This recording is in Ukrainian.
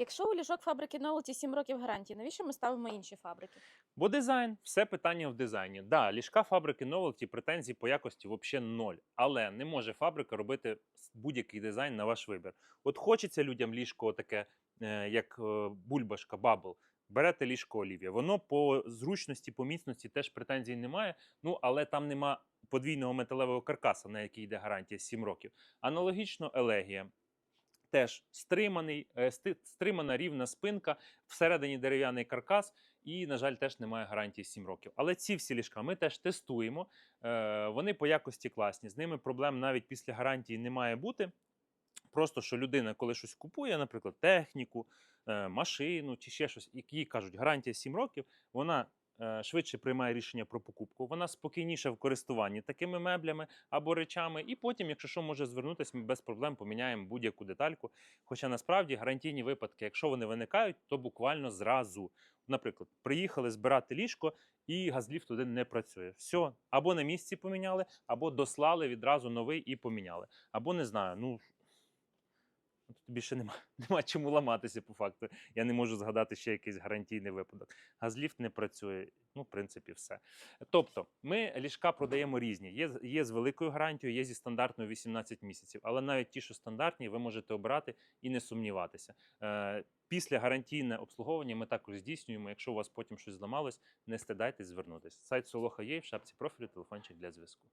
Якщо у ліжок фабрики Novelty 7 років гарантії, навіщо ми ставимо інші фабрики? Бо дизайн, все питання в дизайні. Да, ліжка фабрики Novelty претензій по якості взагалі ноль. Але не може фабрика робити будь-який дизайн на ваш вибір. От хочеться людям ліжко таке, е, як е, бульбашка, бабл. Берете ліжко Олівія. Воно по зручності, по міцності теж претензій немає. Ну але там нема подвійного металевого каркаса, на який йде гарантія 7 років. Аналогічно елегія. Теж стриманий, е, стримана рівна спинка, всередині дерев'яний каркас, і, на жаль, теж немає гарантії 7 років. Але ці всі ліжка ми теж тестуємо. Е, Вони по якості класні. З ними проблем навіть після гарантії не має бути. Просто що людина, коли щось купує, наприклад, техніку, е, машину чи ще щось, їй кажуть, гарантія 7 років, вона швидше приймає рішення про покупку, вона спокійніша в користуванні такими меблями або речами, і потім, якщо що, може звернутися, ми без проблем поміняємо будь-яку детальку. Хоча насправді гарантійні випадки, якщо вони виникають, то буквально зразу. Наприклад, приїхали збирати ліжко, і газліфт один не працює. Все, або на місці поміняли, або дослали відразу новий і поміняли. Або не знаю, ну. Тут більше нема, нема чому ламатися по факту. Я не можу згадати ще якийсь гарантійний випадок. Газліфт не працює. Ну, в принципі, все. Тобто, ми ліжка продаємо різні. Є, є з великою гарантією, є зі стандартною 18 місяців. Але навіть ті, що стандартні, ви можете обирати і не сумніватися. Е, після гарантійне обслуговування ми також здійснюємо. Якщо у вас потім щось зламалось, не стидайтесь звернутися. Сайт Солоха є в шапці профілю, телефончик для зв'язку.